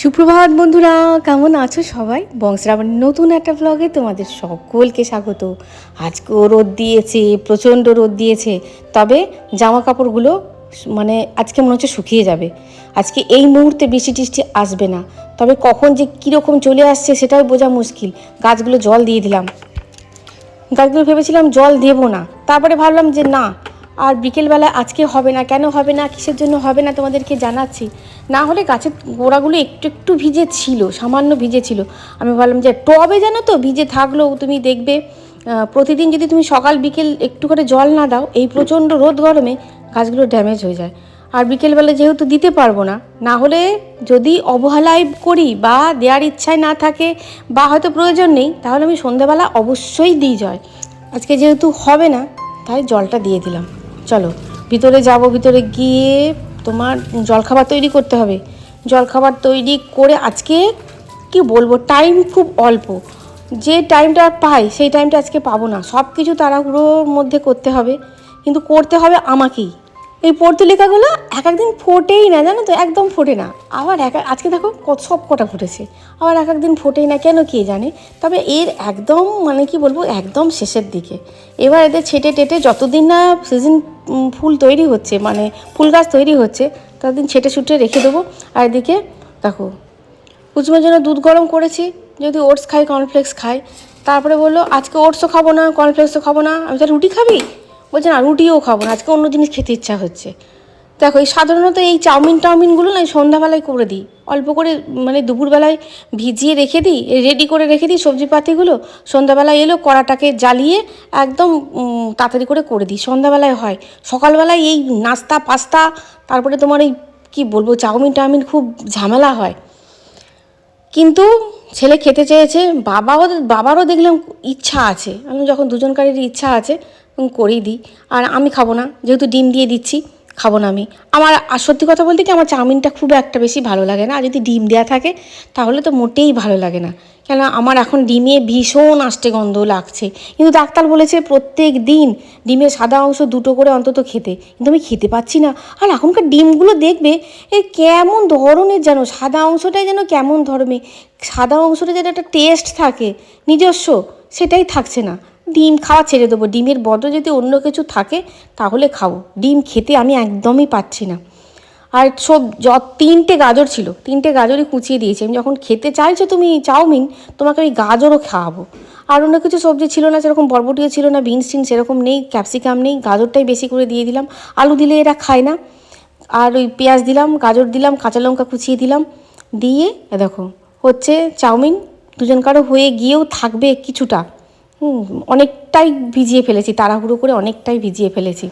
সুপ্রভাত বন্ধুরা, কেমন আছো সবাই? বংশরাবানের নতুন একটা ব্লগে তোমাদের সকলকে স্বাগত। আজকেও রোদ দিয়েছে, প্রচণ্ড রোদ দিয়েছে, তবে জামা কাপড়গুলো মানে আজকে মনে হচ্ছে শুকিয়ে যাবে। আজকে এই মুহূর্তে বৃষ্টি টিষ্টি আসবে না, তবে কখন যে কীরকম চলে আসছে সেটাও বোঝা মুশকিল। গাছগুলো জল দিয়ে দিলাম। গাছগুলো ভেবেছিলাম জল দেবো না, তারপরে ভাবলাম যে না আর বিকেলবেলা আজকে হবে না, কেন হবে না, কিসের জন্য হবে না তোমাদেরকে জানাচ্ছি। না হলে গাছের গোড়াগুলো একটু একটু ভিজে ছিল, সামান্য ভিজে ছিল। আমি ভাবলাম যে টবে জানো তো ভিজে থাকলেও তুমি দেখবে। প্রতিদিন যদি তুমি সকাল, বিকেল একটু করে জল না দাও, এই প্রচণ্ড রোদ গরমে গাছগুলো ড্যামেজ হয়ে যায়। আর বিকেলবেলা যেহেতু দিতে পারব না না হলে যদি অবহেলায় করি বা দেওয়ার ইচ্ছায় না থাকে বা হয়তো প্রয়োজন নেই, তাহলে আমি সন্ধ্যাবেলা অবশ্যই দিই জল। আজকে যেহেতু হবে না, তাই জলটা দিয়ে দিলাম। চলো, ভিতরে যাব, ভিতরে গিয়ে তোমার জলখাবার তৈরি করতে হবে। জলখাবার তৈরি করে আজকে কি বলব টাইম খুব অল্প। যে টাইমটা পাই, সেই টাইমটা আজকে পাবো না। সব কিছু তাড়াহুড়োর মধ্যে করতে হবে। কিন্তু করতে হবে আমাকেই। এই পর্তুলিকাগুলো এক একদিন ফোটেই না, জানো তো? একদম ফোটে না। আবার এক আজকে দেখো কত সব কটা ফুটেছে। আবার এক একদিন ফোটেই না, কেন কে জানে? তবে এর একদম মানে কি বলব, একদম শেষের দিকে। এবার এদের ছেটে টেটে যতদিন না সিজন ফুল তৈরি হচ্ছে মানে ফুল গাছ তৈরি হচ্ছে, ততদিন ছেটে ছুটে রেখে দেবো। আর এদিকে দেখো কুচুমের জন্য দুধ গরম করেছি, যদি ওটস খাই কর্নফ্লেক্স খাই। তারপরে বলল, আজকে ওটসও খাব না কর্নফ্লেক্সও খাব না। আমি তাহলে রুটি খাবি? বলছে, না, রুটিও খাব না, আজকে অন্য জিনিস খেতে ইচ্ছা হচ্ছে। দেখো, এই সাধারণত এই চাউমিন টাউমিনগুলো না সন্ধ্যাবেলায় করে দিই। অল্প করে মানে দুপুরবেলায় ভিজিয়ে রেখে দিই রেডি করে রেখে দিই সবজিপাতিগুলো। সন্ধ্যাবেলায় এলো, কড়াটাকে জ্বালিয়ে একদম তাড়াতাড়ি করে করে দিই। সন্ধ্যাবেলায় হয়। সকালবেলায় এই নাস্তা, পাস্তা, তারপরে তোমার এই, কী বলব, চাউমিন টাউমিন খুব ঝামেলা হয়। কিন্তু ছেলে খেতে চেয়েছে, বাবাও, বাবারও দেখলাম ইচ্ছা আছে। আমি যখন দুজনকারই ইচ্ছা আছে করেই দিই। আর আমি খাব না। যেহেতু ডিম দিয়ে দিচ্ছি, খাব না আমি। আমার, আর সত্যি কথা বলতে কি, আমার চাউমিনটা খুব একটা বেশি ভালো লাগে না। আর যদি ডিম দেওয়া থাকে, তাহলে তো মোটেই ভালো লাগে না। কেন আমার এখন ডিমে ভীষণ আষ্টে গন্ধ লাগছে। কিন্তু ডাক্তার বলেছে প্রত্যেক দিন ডিমের সাদা অংশ দুটো করে অন্তত খেতে। কিন্তু আমি খেতে পাচ্ছি না। আর এখনকার ডিমগুলো দেখবে, এ কেমন ধরনের যেন, সাদা অংশটাই যেন কেমন ধরনের। সাদা অংশটা যেন একটা টেস্ট থাকে, নিজস্ব, সেটাই থাকছে না। ডিম খাওয়া ছেড়ে দেবো। ডিমের বদলে যদি অন্য কিছু থাকে, তাহলে খাব। ডিম খেতে আমি একদমই পাচ্ছি না। আর সব য, তিনটে গাজর ছিল। তিনটে গাজরই কুচিয়ে দিয়েছি। আমি যখন খেতে চাইছো তুমি চাউমিন, তোমাকে আমি গাজরও খাওয়াবো। আর অন্য কিছু সবজি ছিল না, সেরকম বরবটিও ছিল না, বিনস টিন সেরকম নেই, ক্যাপসিকাম নেই। গাজরটাই বেশি করে দিয়ে দিলাম। আলু দিলে এরা খায় না। আর ওই পেঁয়াজ দিলাম, গাজর দিলাম, কাঁচা লঙ্কা কুচিয়ে দিলাম। দিয়ে দেখো, হচ্ছে চাউমিন। দুজন কারও হয়ে গিয়েও থাকবে কিছুটা। হুম, অনেকটাই ভিজিয়ে ফেলেছি, তাড়াহুড়ো করে অনেকটাই ভিজিয়ে ফেলেছি।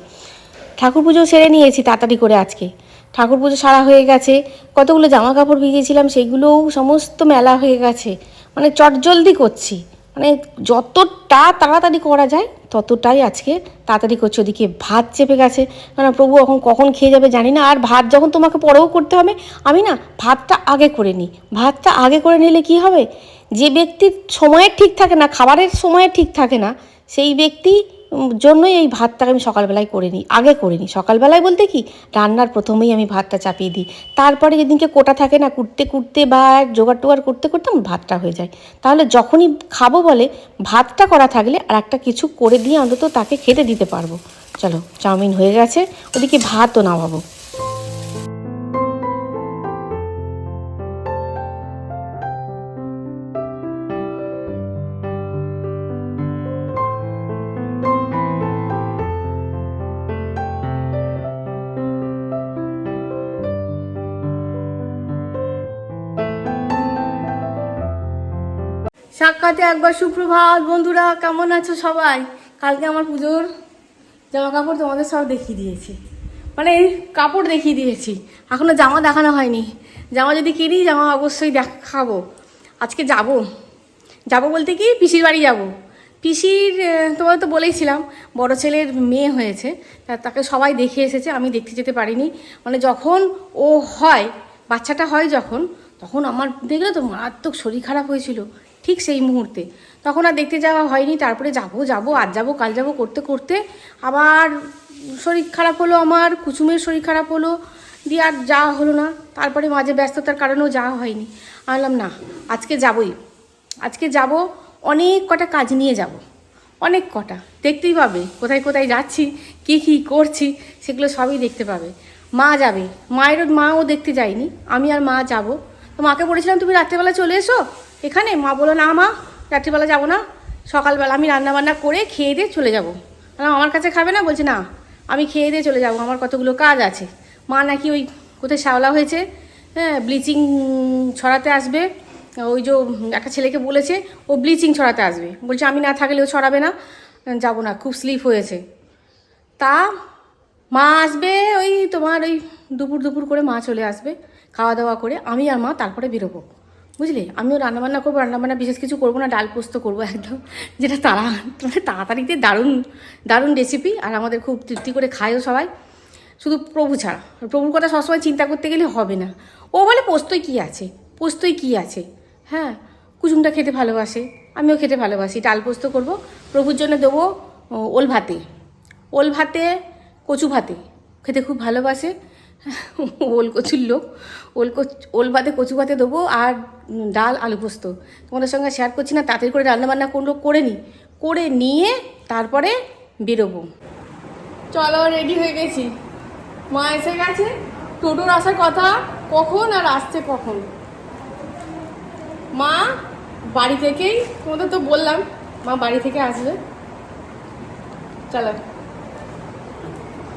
ঠাকুর পুজো সেরে নিয়েছি তাড়াতাড়ি করে আজকে। ঠাকুর পুজো সারা হয়ে গেছে, কতগুলো জামা কাপড় ভিজিয়েছিলাম সেগুলোও সমস্ত মেলা হয়ে গেছে। মানে চটজলদি করছি মানে যতটা তাড়াতাড়ি করা যায় ততটাই আজকে তাড়াতাড়ি করছি, ওদিকে ভাত চেপে গেছে। কারণ প্রভু এখন কখন খেয়ে যাবে জানি না, আর ভাত যখন তোমাকে পরেও করতে হবে, আমি না ভাতটা আগে করে নিই। ভাতটা আগে করে নিলে কি হবে? যে ব্যক্তির সময়ের ঠিক থাকে না, খাবারের সময় ঠিক থাকে না, সেই ব্যক্তি জন্যই এই ভাতটাকে আমি সকালবেলায় করে নিই। আগে করে নিই। সকালবেলায় বলতে কি, রান্নার প্রথমেই আমি ভাতটা চাপিয়ে দিই। তারপরে যেদিনকে কোটা থাকে না, কুটতে কুটতে বা জোগাড় টোগাড় করতে করতে আমার ভাতটা হয়ে যায়। তাহলে যখনই খাব বলে, ভাতটা করা থাকলে আর একটা কিছু করে দিয়ে অন্তত তাকে খেতে দিতে পারব। চলো, চাউমিন হয়ে গেছে। ওদিকে ভাতও নামাবো। সাক্ষাতে একবার সুপ্রভাত, বন্ধুরা, কেমন আছো সবাই? কালকে আমার পুজোর জামা কাপড় তোমাদের সব দেখিয়ে দিয়েছি। মানে কাপড় দেখিয়ে দিয়েছি। এখনও জামা দেখানো হয়নি। জামা যদি কিনি, জামা অবশ্যই দেখাবো। আজকে যাব। যাব বলতে কি, পিসির বাড়ি যাব। পিসির তোমাদের তো বলেইছিলাম, বড় ছেলের মেয়ে হয়েছে তাকে সবাই দেখে এসেছে, আমি দেখতে যেতে পারিনি। মানে যখন ও হয়, বাচ্চাটা হয় যখন, তখন আমার, দেখলে তো মারাত্মক শরীর খারাপ হয়েছিল। ঠিক সেই মুহূর্তে। তখন আর দেখতে যাওয়া হয়নি, তারপরে যাব যাব, আজ যাব, কাল যাব, করতে করতে। আবার শরীর খারাপ হলো আমার কুচুমের শরীর খারাপ হলো, দিয়ে আর যাওয়া হলো না। তারপরে মাঝে ব্যস্ততার কারণেও যাওয়া হয়নি। আমি বললাম, না, আজকে যাবই। আজকে যাব, অনেক কটা কাজ নিয়ে যাব। অনেক কটা। দেখতেই পাবে, কোথায় কোথায় যাচ্ছি, কি কি করছি, সেগুলো সবই দেখতে পাবে। মা যাবে। মায়েরও, মাও দেখতে যায়নি। আমি আর মা যাব। তো মাকে বলেছিলাম, তুমি রাত্রেবেলা চলে এসো। এখানে? মা বলো না মা, রাত্রিবেলা যাব না। সকালবেলা আমি রান্নাবান্না করে খেয়ে দিয়ে চলে যাব। আমার কাছে খাবে না? বলছে, না, আমি খেয়ে দিয়ে চলে যাব। আমার কতগুলো কাজ আছে। মা নাকি ওই কোথায় শ্যাওলা হয়েছে হ্যাঁ ব্লিচিং ছড়াতে আসবে। ওই যে একটা ছেলেকে বলেছে, ও ব্লিচিং ছড়াতে আসবে। বলছে, আমি না থাকলে ও ছড়াবে না, যাব না, খুব স্লিপ হয়েছে। তা মা আসবে, ওই তোমার ওই দুপুর দুপুর করে মা চলে আসবে, খাওয়া দাওয়া করে আমি আর মা তারপরে বেরোবো। বুঝলি? আমিও রান্নাবান্না করব, রান্নাবান্না বিশেষ কিছু করব না, ডাল পোস্ত করব একদম, যেটা তাড়া মানে তাড়াতাড়িতে দারুণ দারুণ রেসিপি আর আমাদের খুব তৃপ্তি করে খায়ও সবাই। শুধু প্রভু ছাড়া প্রভুর কথা সবসময় চিন্তা করতে গেলে হবে না। ও বলে, পোস্তই কী আছে? পোস্তই কী আছে? হ্যাঁ কুচুমটা খেতে ভালোবাসে, আমিও খেতে ভালোবাসি। ডাল পোস্ত করব, প্রভুর জন্য দেবো ওল ভাতে। ওল ভাতে কচু ভাতে। খেতে খুব ভালোবাসে। ওল কচুর লোক। ওল ওল ভাতে, কচু ভাতে দেবো আর ডাল, আলু পোস্ত। তোমাদের সঙ্গে শেয়ার করছি না, তাড়াতাড়ি করে রান্নাবান্না করল করে নিই করে নিয়ে তারপরে বেরোবো। চলো রেডি হয়ে গেছি। মা এসে গেছে। টোটোর আসার কথা কখন আর আসছে কখন? মা, বাড়ি থেকেই তোমাদের তো বললাম, মা বাড়ি থেকে আসবে। চলো।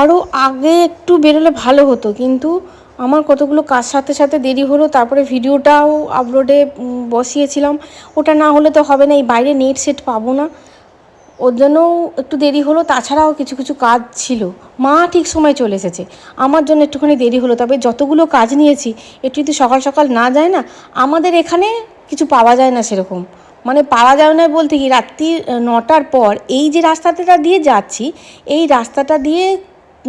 আরও আগে একটু বেরোলে ভালো হতো, কিন্তু আমার কতগুলো কাজ সাথে সাথে দেরি হলো, তারপরে ভিডিওটাও আপলোডে বসিয়েছিলাম। ওটা না হলে তো হবে না, এই বাইরে নেট সেট পাবো না। ওর জন্যও একটু দেরি হলো, তাছাড়াও কিছু কিছু কাজ ছিল। মা ঠিক সময় চলে এসেছে। আমার জন্য একটুখানি দেরি হলো, তবে যতগুলো কাজ নিয়েছি একটু যদি সকাল সকাল না যায় না, আমাদের এখানে কিছু পাওয়া যায় না সেরকম। মানে পাওয়া যায় না বলতে কি, রাত্রি নটার পর এই যে রাস্তাটা দিয়ে যাচ্ছি, এই রাস্তাটা দিয়ে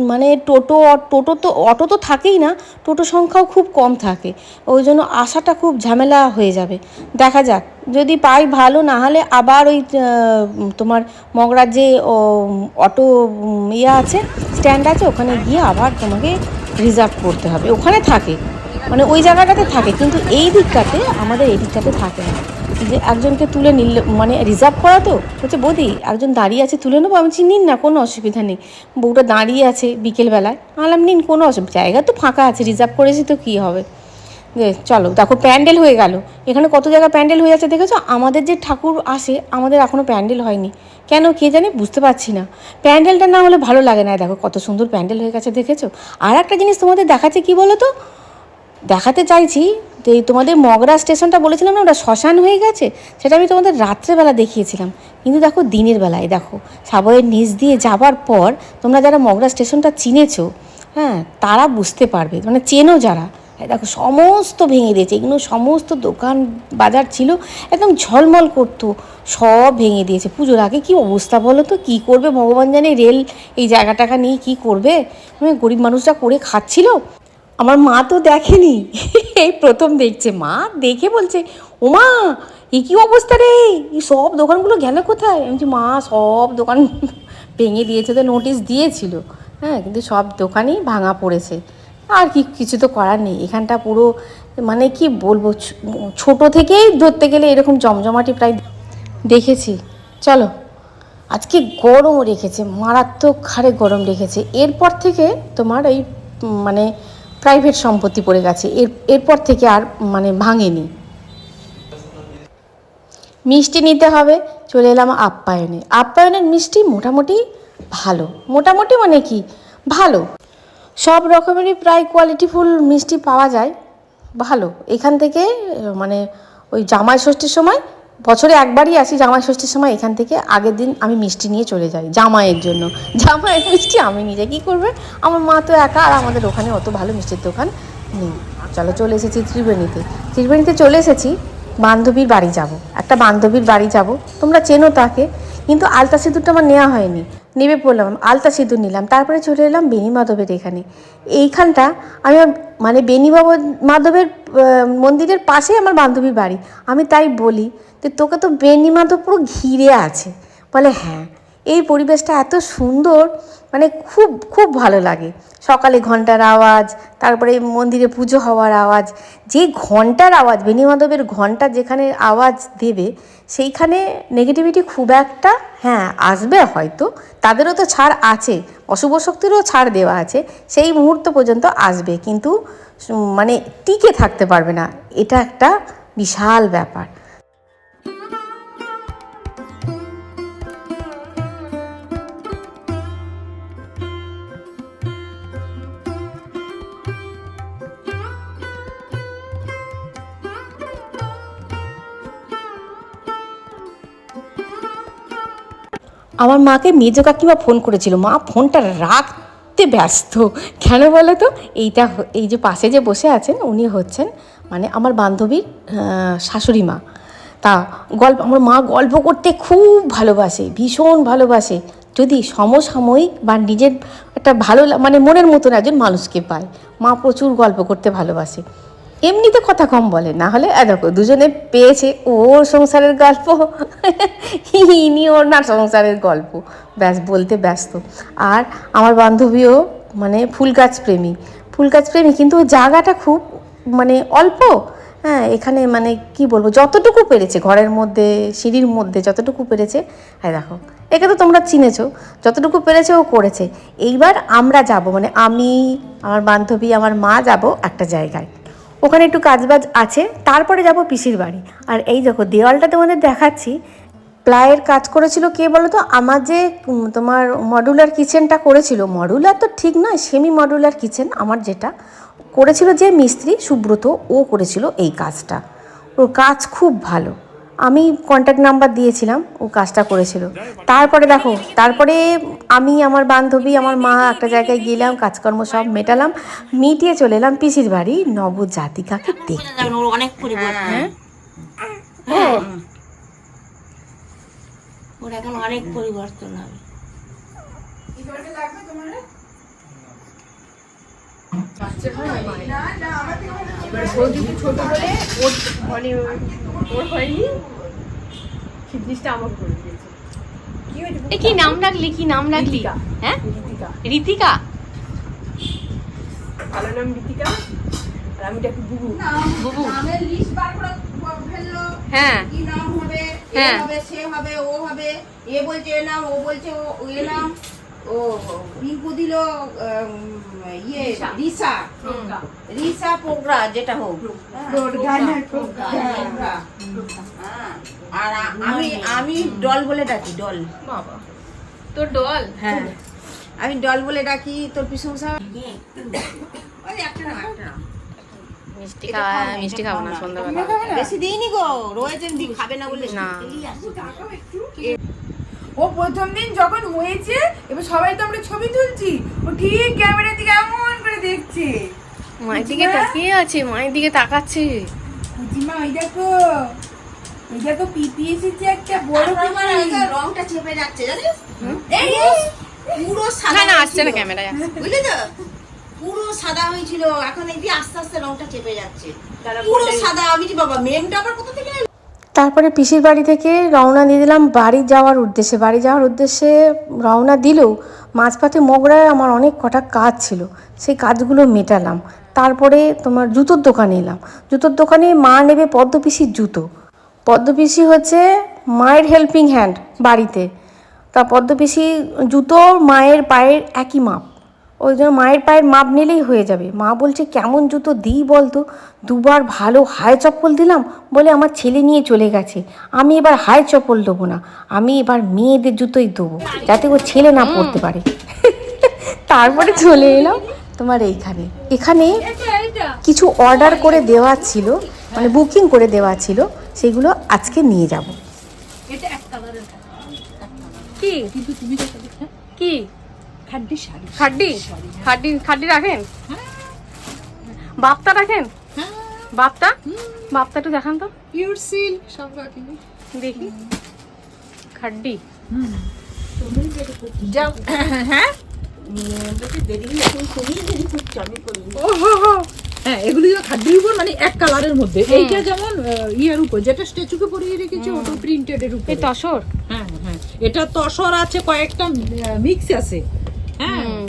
মানে টোটো টোটো তো, অটো তো থাকেই না, টোটো সংখ্যাও খুব কম থাকে। ওই জন্য আসাটা খুব ঝামেলা হয়ে যাবে। দেখা যাক, যদি পাই ভালো, না হলে আবার ওই তোমার মগরার যে অটো ইয়ে আছে, স্ট্যান্ড আছে, ওখানে গিয়ে আবার তোমাকে রিজার্ভ করতে হবে। ওখানে থাকে মানে ওই জায়গাটাতে থাকে, কিন্তু এই দিকটাতে, আমাদের এই দিকটাতে থাকে না। যে একজনকে তুলে নিল মানে রিজার্ভ করা তো? হচ্ছে বৌদি, একজন দাঁড়িয়ে আছে, তুলে নেব? আমি নিন না, কোনো অসুবিধা নেই। বউটা দাঁড়িয়ে আছে বিকেলবেলায়। আলাম নিন, কোনো অসুবিধা জায়গা তো ফাঁকা আছে রিজার্ভ করেছি তো কী হবে? যে, চলো, দেখো, প্যান্ডেল হয়ে গেল। এখানে কত জায়গা প্যান্ডেল হয়ে আছে দেখেছ? আমাদের যে ঠাকুর আসে, আমাদের এখনও প্যান্ডেল হয়নি। কেন, কে জানি? বুঝতে পারছি না। প্যান্ডেলটা না হলে ভালো লাগে না। দেখো, কত সুন্দর প্যান্ডেল হয়ে গেছে, দেখেছ? আর একটা জিনিস তোমাদের দেখাচ্ছে, কি বলো তো দেখাতে চাইছি যে এই তোমাদের মগরা স্টেশনটা বলেছিলাম না ওটা শ্মশান হয়ে গেছে? সেটা আমি তোমাদের রাত্রেবেলা দেখিয়েছিলাম। কিন্তু দেখো দিনের বেলায় দেখো সাবয়ের নিচ দিয়ে যাবার পর তোমরা যারা মগরা স্টেশনটা চিনেছো হ্যাঁ তারা বুঝতে পারবে। মানে চেনো যারা দেখো সমস্ত ভেঙে দিয়েছে। এগুলো সমস্ত দোকান বাজার ছিল একদম ঝলমল করতো সব ভেঙে দিয়েছে। পুজোর আগে কী অবস্থা বলো তো? কী করবে? ভগবান জানে রেল এই জায়গা টাকা নিয়ে কী করবে? হ্যাঁ, গরিব মানুষরা করে খাচ্ছিল। আমার মা তো দেখেনি। এই প্রথম দেখছে। মা দেখে বলছে ওমা এ কী অবস্থা রে? এই সব দোকানগুলো গেল কোথায়? আমি বলছি, মা সব দোকান ভেঙে দিয়েছে তো নোটিশ দিয়েছিল। হ্যাঁ কিন্তু সব দোকানই ভাঙা পড়েছে। আর কি কিছু তো করার নেই। এখানটা পুরো মানে কি বলব ছোট থেকেই ধরতে গেলে এরকম জমজমাটি প্রায় দেখেছি। চলো আজকে গরম রেখেছে মারাত্মক হারে গরম রেখেছে। এরপর থেকে তোমার এই মানে প্রাইভেট সম্পত্তি পড়ে গেছে। এর, এরপর থেকে আর মানে ভাঙেনি। মিষ্টি নিতে হবে, চলে এলাম আপ্যায়নে। আপ্যায়নের মিষ্টি মোটামুটি ভালো। মোটামুটি মানে কি? ভালো। সব রকমেরই প্রায় কোয়ালিটিফুল মিষ্টি পাওয়া যায়। ভালো। এখান থেকে মানে ওই জামাই ষষ্ঠীর সময় বছরে একবারই আসি জামাই ষষ্ঠীর সময়, এখান থেকে আগের দিন আমি মিষ্টি নিয়ে চলে যাই জামাইয়ের জন্য। জামাইয়ের মিষ্টি আমি নিজে কী করবে? আমার মা তো একা আর আমাদের ওখানে অত ভালো মিষ্টির দোকান নেই। চলো চলে এসেছি ত্রিবেণীতে। ত্রিবেণীতে চলে এসেছি, বান্ধবীর বাড়ি যাব। একটা বান্ধবীর বাড়ি যাব। তোমরা চেনো তাকে, কিন্তু আলতা সেতুটা আমার নেওয়া হয়নি। নেমে পড়লাম আলতা সিঁদুর নিলাম, তারপরে চলে এলাম বেনি মাধবের এখানে। এইখানটা আমি মানে বেনি মাধবের মন্দিরের পাশে আমার বান্ধবীর বাড়ি। আমি তাই বলি যে তোকে তো বেনি মাধব পুরো ঘিরে আছে। বলে হ্যাঁ এই পরিবেশটা এত সুন্দর মানে খুব খুব ভালো লাগে। সকালে ঘণ্টার আওয়াজ, তারপরে মন্দিরে পুজো হওয়ার আওয়াজ, যে ঘণ্টার আওয়াজ বেনি মাধবের ঘণ্টা যেখানে আওয়াজ দেবে সেইখানে নেগেটিভিটি খুব একটা হ্যাঁ আসবে হয়তো। তাদেরও তো ছাড় আছে, অশুভ শক্তিরও ছাড় দেওয়া আছে, সেই মুহূর্ত পর্যন্ত আসবে। কিন্তু মানে টিকে থাকতে পারবে না। এটা একটা বিশাল ব্যাপার। আমার মাকে মেজো কাকিমা ফোন করেছিল। মা ফোনটা রাখতে ব্যস্ত। কেন বলো তো এইটা এই যে পাশে যে বসে আছেন, উনি হচ্ছেন মানে আমার বান্ধবীর শাশুড়ি মা। তা গল্প, আমার মা গল্প করতে খুব ভালোবাসে, ভীষণ ভালোবাসে। যদি সমসাময়িক বা নিজের একটা ভালো মানে মনের মতন একজন মানুষকে পায়, মা প্রচুর গল্প করতে ভালোবাসে। এমনিতে কথা কম বলে, না হলে দেখো, দুজনে পেয়েছে ওর সংসারের গল্প, ইনি ওর না সংসারের গল্প, ব্যাস, বলতে ব্যস্ত। আর আমার বান্ধবীও মানে ফুল গাছ প্রেমী। ফুল গাছ প্রেমী, কিন্তু জায়গাটা খুব মানে অল্প। হ্যাঁ এখানে মানে কি বলব, যতটুকু পেরেছে, ঘরের মধ্যে, সিঁড়ির মধ্যে যতটুকু পেরেছে হ্যাঁ দেখো, একে তো তোমরা চিনেছো, যতটুকু পেরেছে ও করেছে। এইবার আমরা যাব মানে আমি, আমার বান্ধবী, আমার মা যাব একটা জায়গায়। ওখানে একটু কাজবাজ আছে, তারপরে যাব পিসির বাড়ি। আর এই দেখো, দেওয়ালটা তোমাদের দেখাচ্ছি। প্লায়ের কাজ করেছিল কে বলো তো আমার যে তোমার মডুলার কিচেনটা করেছিল মডুলার তো ঠিক নয় সেমি মডুলার কিচেন আমার যেটা। করেছিল যে মিস্ত্রি সুব্রত, ও করেছিল এই কাজটা। ওর কাজ খুব ভালো। আমি কন্ট্যাক্ট নাম্বার দিয়েছিলাম ও কাজটা করেছিল। তারপরে দেখো তারপরে আমি আমার বান্ধবী আমার মা একটা জায়গায় গেলাম কাজকর্ম সব মেটালাম মিটিয়ে চলে এলাম পিসির বাড়ি নবজাতিকাকে দেখতে। বোঝা যাবে না, ওর অনেক পরিবর্তন হ্যাঁ? হ্যাঁ। ওর এখন অনেক পরিবর্তন হবে এ কি নাম রাখলি? কি নাম রাখলি? হ্যাঁ? রীতিকা। ভালো নাম রীতিকা? আর আমি ডাকি বুবু। বুবু। নামের লিস্ট বার করে ফেলল। হ্যাঁ। কি নাম হবে হ্যাঁ। হবে সে হবে ও হবে। এ বলছে এ নাম ও বলছে ও ও এ নাম। ও রিঙ্কু দিল ইয়ে রিসা। রিসা। পোগরা যেটা হোক। আর আমি আমি ডল বলে ডাকি ডল। বাবা তোর ডল? হ্যাঁ। আমি ডল বলে ডাকি তোর প্রশংসা ওই একটা না মিষ্টি খাওয়া মিষ্টি খাব না সন্ধ্যাবেলা। বেশি দিইনি গো রয়েছেন খাবে না বলে না। ও প্রথম দিন যখন হয়েছে এবার সবাই তো আমরা ছবি তুলছি। ও ঠিক ক্যামেরার দিকে এমন করে দেখছে। মায়ের দিকে তাকিয়ে আছে মায়ের দিকে তাকাচ্ছে। কুচিমা ওই দেখো ওই দেখো পিপি এসেছে একটা বড় আমার রংটা চেপে যাচ্ছে জানিস? এই এই, পুরো সাদা না আসছে না হয়েছিল। ক্যামেরায় বুঝলি তো? পুরো সাদা হয়েছিল। এখন এই আস্তে আস্তে রংটা চেপে যাচ্ছে। পুরো সাদা আমি যে বাবা মেঘটা আবার কোথা থেকে? তারপরে পিসির বাড়ি থেকে রওনা দিয়ে দিলাম বাড়ি যাওয়ার উদ্দেশ্যে। বাড়ি যাওয়ার উদ্দেশ্যে রওনা দিলেও মাঝপথে মোগরায় আমার অনেক কটা কাজ ছিল, সেই কাজগুলো মেটালাম। তারপরে তোমার জুতোর দোকানে এলাম। জুতোর দোকানে মা নেবে পদ্মপিসির জুতো। পদ্মপিসি হচ্ছে মায়ের হেল্পিং হ্যান্ড বাড়িতে। তা পদ্মপিসি জুতো মায়ের পায়ের একই মাপ। ওই জন্য মায়ের পায়ের মাপ নিলেই হয়ে যাবে। মা বলছে কেমন জুতো দিই বলতো? দুবার ভালো হাই চপ্পল দিলাম বলে আমার ছেলে নিয়ে চলে গেছে। আমি এবার হাই চপ্পল দেবো না আমি এবার মেয়েদের জুতোই দেবো যাতে ও ছেলে না পড়তে পারে। তারপরে চলে এলাম তোমার এইখানে। এখানে কিছু অর্ডার করে দেওয়া ছিল মানে বুকিং করে দেওয়া ছিল সেগুলো আজকে নিয়ে যাব। কি? কি? খাড্ডি শাড়ি। খাড্ডি? খাড্ডি খাড্ডি রাখেন? বাপ্তা রাখেন? হ্যাঁ। বাপ্তা বাপ্তা একটু দেখান তো। পিওর সিল্ক সব রাখিনি দেখি। খাড্ডি। হ্যাঁ? ও হো হো। হ্যাঁ এগুলি যে খাদ্যের উপর মানে এক কালারের মধ্যে। এইটা যেমন ইয়ের উপর যেটা স্ট্যাচুকে পরিয়ে রেখেছে ওটা প্রিন্টেড এর উপর। তসর? হ্যাঁ হ্যাঁ। এটা তসর আছে কয়েকটা মিক্স আছে। হ্যাঁ।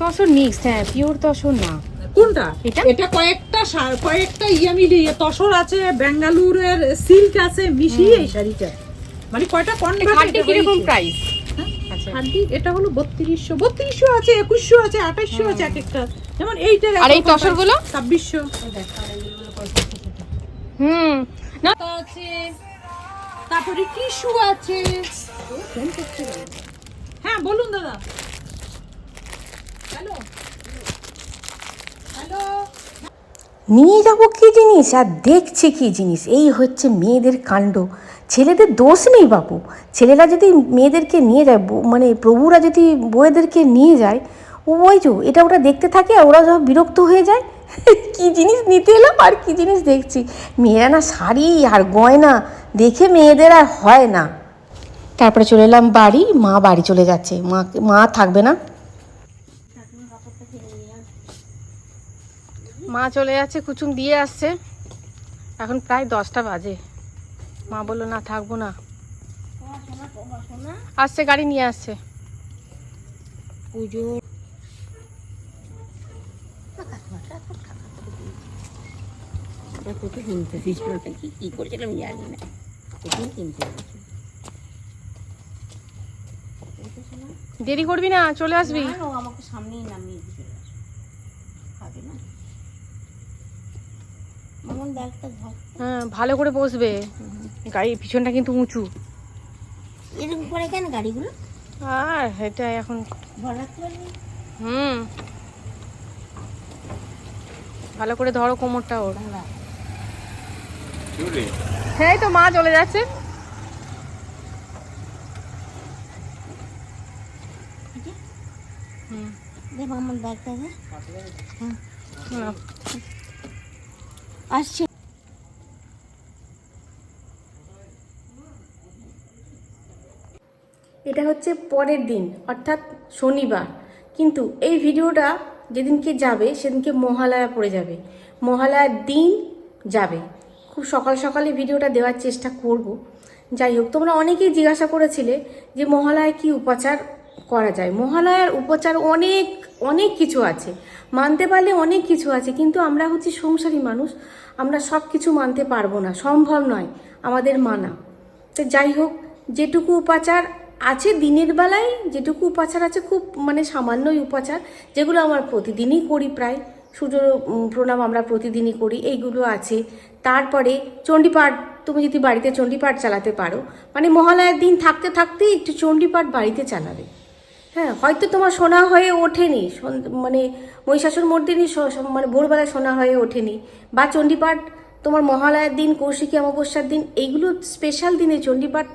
তসর মিক্সড হ্যাঁ পিওর তসর না। কোনটা? এটা? এটা কয়েকটা কয়েকটা ইয়ে মিলিয়ে তসর আছে বেঙ্গালুরের সিল্ক আছে মিশিয়ে এই শাড়িটা। মানে কয়টা খাড্ডি কীরকম প্রাইস আচ্ছা। এটা হলো বত্রিশশো বত্রিশশো আছে একুশশো আছে আঠাশশো আছে এক একটা। যেমন এইটার আর এই তসরগুলো? ছাব্বিশশো। হুম। না। আছে? তারপরে টিস্যু আছে। হ্যাঁ বলুন দাদা। নিয়ে যাব কি জিনিস? আর দেখছি কি জিনিস? এই হচ্ছে মেয়েদের কাণ্ড। ছেলেদের দোষ নেই বাপু। ছেলেরা যদি মেয়েদেরকে নিয়ে যায় মানে প্রভুরা যদি বউয়েদেরকে নিয়ে যায়, ও ওই তো এটা ওটা দেখতে থাকে ওরা সব বিরক্ত হয়ে যায়, কি জিনিস নিতে এলাম আর কি জিনিস দেখছি? মেয়েরা না শাড়ি আর গয়না দেখে মেয়েদের আর হয় না। তারপরে চলে এলাম বাড়ি, মা বাড়ি চলে যাচ্ছে। মা মা থাকবে না। মা চলে যাচ্ছে কুচুম দিয়ে আসছে। এখন প্রায় দশটা বাজে। মা বলল না থাকব না। আসছে গাড়ি নিয়ে আসছে। পুজো। তোকে কিনতে দিয়েছিল নাকি কি করেছিলাম জানি না। তোকেই কিনতে দেরি করবি না চলে আসবি। আমাকে সামনেই নামিয়ে দিয়েছিল খাবে না মামন ব্যাগটা ধর হ্যাঁ ভালো করে বসবে। গাড়ি পিছনটা কিন্তু উঁচু। এরকম করে কেন গাড়িগুলো? আর এটা এখন হুম। ভালো করে ধরো কোমরটা ওর। হ্যাঁ এই তো মা চলে যাচ্ছে। হুম। দে মামন ব্যাগটা দে। নাও। আসছে। এটা হচ্ছে পরের দিন, অর্থাৎ শনিবার। কিন্তু এই ভিডিওটা যেদিনকে যাবে, সেদিনকে মহালয়া পড়ে যাবে। মহালয়ার দিন যাবে। খুব সকাল সকালে ভিডিওটা দেওয়ার চেষ্টা করব। যাই হোক, তোমরা অনেকেই জিজ্ঞাসা করেছিলে যে মহালয়ায় কি উপাচার করা যায়। মহালয়ার উপাচার অনেক অনেক কিছু আছে। মানতে পারলে অনেক কিছু আছে, কিন্তু আমরা হচ্ছি সংসারী মানুষ, আমরা সব কিছু মানতে পারব না, সম্ভব নয় আমাদের মানা। তো যাই হোক, যেটুকু উপাচার আছে দিনের বেলায়, যেটুকু উপাচার আছে খুব মানে সামান্যই উপাচার, যেগুলো আমার প্রতিদিনই করি প্রায় সূর্য প্রণাম আমরা প্রতিদিনই করি, এইগুলো আছে। তারপরে চণ্ডীপাঠ, তুমি যদি বাড়িতে চণ্ডীপাঠ চালাতে পারো মানে মহালয়ার দিন থাকতে থাকতেই একটু চণ্ডীপাঠ বাড়িতে চালাবে। হ্যাঁ হয়তো তোমার শোনা হয়ে ওঠেনি। মানে মহিষাসুর মর্দিনী মানে ভোরবেলায় শোনা হয়ে ওঠেনি। বা চণ্ডীপাঠ, তোমার মহালয়ার দিন, কৌশিকী অমাবস্যার দিন, এইগুলো স্পেশাল দিনে চণ্ডীপাঠ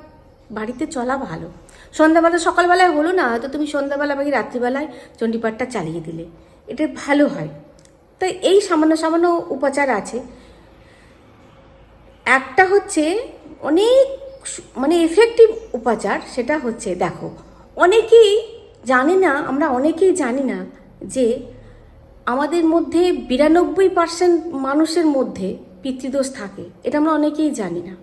বাড়িতে চলা ভালো। সন্ধ্যাবেলা, সকালবেলায় হলো না, হয়তো তুমি সন্ধ্যাবেলা বাকি রাত্রিবেলায় চণ্ডীপাঠটা চালিয়ে দিলে। এটা ভালো হয়। তাই এই সামান্য সামান্য উপাচার আছে। একটা হচ্ছে অনেক মানে এফেক্টিভ উপাচার, সেটা হচ্ছে, দেখো, অনেকেই জানে না, আমরা অনেকেই জানি না যে আমাদের মধ্যে বিরানব্বই পার্সেন্ট মানুষের মধ্যে পিতৃদোষ থাকে, এটা আমরা অনেকেই জানি না।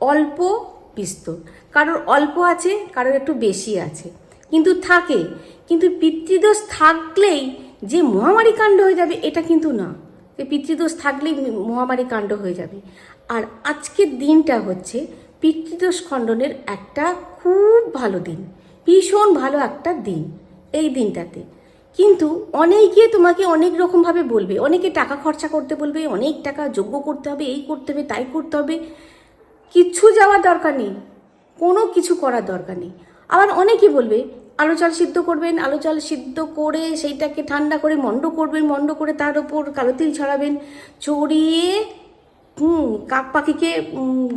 অল্প বিস্তর, কারোর অল্প আছে, কারোর একটু বেশি আছে, কিন্তু থাকে। কিন্তু পিতৃদোষ থাকলেই যে মহামারী কাণ্ড হয়ে যাবে, এটা কিন্তু না। যে পিতৃদোষ থাকলেই মহামারী কাণ্ড হয়ে যাবে। আর আজকের দিনটা হচ্ছে পিতৃদোষ খণ্ডনের একটা খুব ভালো দিন। ভীষণ ভালো একটা দিন এই দিনটাতে। কিন্তু অনেকে তোমাকে অনেক রকমভাবে বলবে, অনেকে টাকা খরচা করতে বলবে, অনেক টাকা যোগ্য করতে হবে, এই করতে হবে, তাই করতে হবে। কিচ্ছু যাওয়ার দরকার নেই, কোনো কিছু করার দরকার নেই। আবার অনেকে বলবে, আলু চাল সিদ্ধ করবেন, আলু চাল সিদ্ধ করে সেইটাকে ঠান্ডা করে মন্ড করবেন মন্ড করে তার ওপর কালো তিল ছড়াবেন, ছড়িয়ে হুম কাক পাখিকে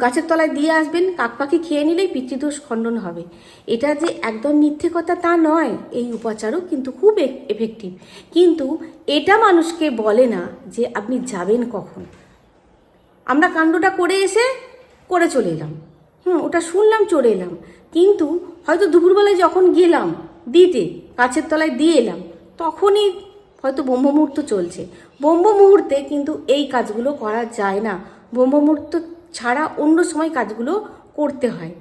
গাছের তলায় দিয়ে আসবেন কাক পাখি খেয়ে নিলেই পিতৃদোষ খণ্ডন হবে। এটা যে একদম মিথ্যে কথা তা নয়, এই উপাচারও কিন্তু খুব এফেক্টিভ কিন্তু এটা মানুষকে বলে না যে আপনি যাবেন কখন। আমরা কাণ্ডটা করে এসে করে চলে এলাম। হুম, ওটা শুনলাম চলে এলাম। কিন্তু হয়তো দুপুরবেলায় যখন গেলাম, দিতে, গাছের তলায় দিয়ে এলাম, তখনই হয়তো ব্রহ্ম মুহূর্ত চলছে। ব্রহ্ম মুহূর্তে কিন্তু এই কাজগুলো করা যায় না। ব্রহ্ম মুহূর্ত ছাড়া অন্য সময় কাজগুলো করতে হয়।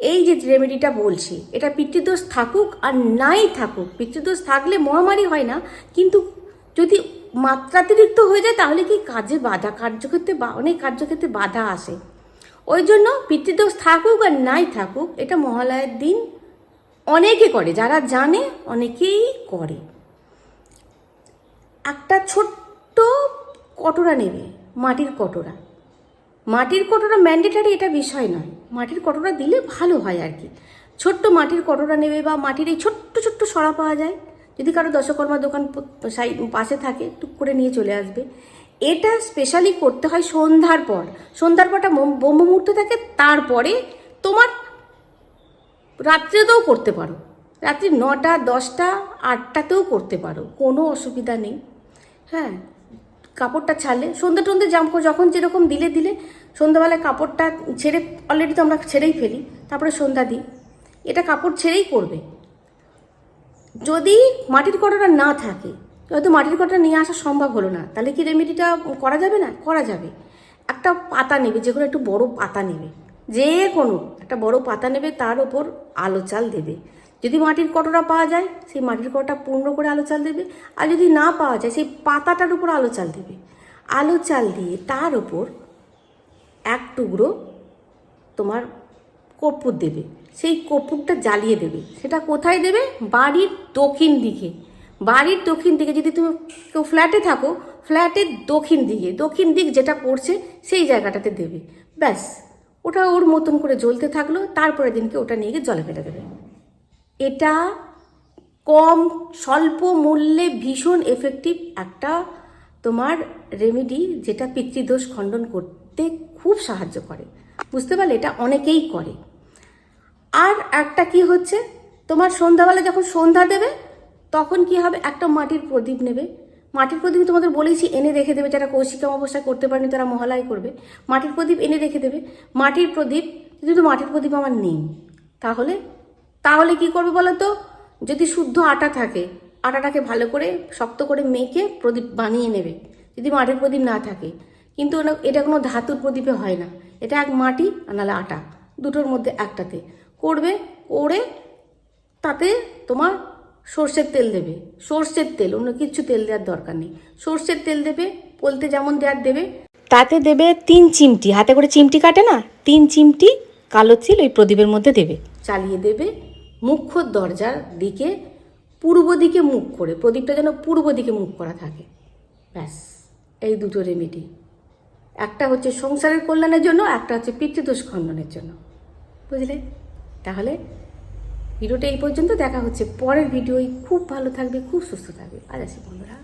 এই যে রেমেডিটা বলছি, এটা পিতৃদোষ থাকুক আর নাই থাকুক, পিতৃদোষ থাকলে মহামারী হয় না, কিন্তু যদি মাত্রাতিরিক্ত হয়ে যায় তাহলে কি কাজে বাধা, কার্যক্ষেত্রে বা অনেক কার্যক্ষেত্রে বাধা আসে। ওই জন্য পিতৃদোষ থাকুক আর নাই থাকুক, এটা মহালয়ের দিন অনেকে করে, যারা জানে অনেকেই করে। একটা ছোট্ট কটোরা নেবে, মাটির কটোরা। মাটির কটোরা ম্যান্ডেটারি এটা বিষয় নয়। মাটির কটোরা দিলে ভালো হয় আর কি। ছোট্ট মাটির কটোরা নেবে বা মাটির এই ছোট্ট ছোট্ট সরা পাওয়া যায়। যদি কারও দশকর্মা দোকান পাশে থাকে, টুক করে নিয়ে চলে আসবে। এটা স্পেশালি করতে হয় সন্ধ্যার পর। সন্ধ্যার পরটা ব্রহ্ম মুহূর্ত থাকে, তারপরে তোমার রাত্রেতেও করতে পারো। রাত্রি নটা, দশটা, আটটাতেও করতে পারো। কোনো অসুবিধা নেই। হ্যাঁ কাপড়টা ছাড়লে। সন্ধ্যা টন্ধে জামকো যখন যেরকম দিলে দিলে, সন্ধ্যাবেলায় কাপড়টা ছেড়ে অলরেডি তো আমরা ছেড়েই ফেলি, তারপরে সন্ধ্যা দিই। এটা কাপড় ছেড়েই করবে। যদি মাটির কটরা না থাকে, হয়তো মাটির কটরা নিয়ে আসা সম্ভব হলো না, তাহলে কি রেমেডিটা করা যাবে না? করা যাবে। একটা পাতা নেবে, যে কোনো একটু বড় পাতা নেবে। যে কোনো, একটা বড় পাতা নেবে, তার ওপর আলো চাল দেবে। যদি মাটির কটরা পাওয়া যায়, সেই মাটির কটরা পূর্ণ করে আলো চাল দেবে। আর যদি না পাওয়া যায়, সেই পাতাটার উপর আলো চাল দেবে। আলো চাল দিয়ে তার ওপর এক টুকরো তোমার কর্পূর দেবে। সেই কর্পূরটা জ্বালিয়ে দেবে। সেটা কোথায় দেবে? বাড়ির দক্ষিণ দিকে। বাড়ির দক্ষিণ দিকে যদি তুমি কেউ ফ্ল্যাটে থাকো ফ্ল্যাটের দক্ষিণ দিকে, দক্ষিণ দিক যেটা পড়ছে, সেই জায়গাটাতে দেবে। ব্যাস, ওটা ওর মতন করে জ্বলতে থাকল। তারপরে দিনকে ওটা নিয়ে গিয়ে জলে ফেলে দেবে। এটা কম, স্বল্প মূল্যে ভীষণ এফেক্টিভ একটা তোমার রেমেডি যেটা পিতৃদোষ খণ্ডন করতে খুব সাহায্য করে। বুঝতে পারলে? এটা অনেকেই করে। আর একটা কি হচ্ছে? তোমার সন্ধ্যাবেলা যখন সন্ধ্যা দেবে, তখন কি হবে? একটা মাটির প্রদীপ নেবে। মাটির প্রদীপ তোমাদের বলেছি এনে রেখে দেবে। যারা কৌশিকা অবস্থায় করতে পারেনি, তারা মহালয় করবে। মাটির প্রদীপ এনে রেখে দেবে। মাটির প্রদীপ, যদি মাটির প্রদীপ আমার নেই, তাহলে তাহলে কি করবে বলো তো যদি শুদ্ধ আটা থাকে, আটাটাকে ভালো করে শক্ত করে মেখে প্রদীপ বানিয়ে নেবে, যদি মাটির প্রদীপ না থাকে। কিন্তু এটা কোনো ধাতুর প্রদীপে হয় না। এটা এক মাটি আর নাহলে আটা, দুটোর মধ্যে একটাতে। করবে, করে তাতে তোমার সর্ষের তেল দেবে। সর্ষের তেল, অন্য কিছু তেল দেওয়ার দরকার নেই। সর্ষের তেল দেবে বলতে যেমন দেওয়ার দেবে, তাতে দেবে তিন চিমটি। হাতে করে চিমটি কাটে না? তিন চিমটি কালো চিল ওই প্রদীপের মধ্যে দেবে। চালিয়ে দেবে মুখ্য দরজার দিকে পূর্ব দিকে মুখ করে, প্রদীপটা যেন পূর্ব দিকে মুখ করা থাকে। ব্যাস, এই দুটো রেমেডি একটা হচ্ছে সংসারের কল্যাণের জন্য, একটা হচ্ছে পিতৃদোষ খণ্ডনের জন্য। বুঝলে? তাহলে ভিডিওটা এই পর্যন্ত, দেখা হচ্ছে পরের ভিডিওই খুব ভালো থাকবে, খুব সুস্থ থাকবে। আজ আসি বন্ধুরা।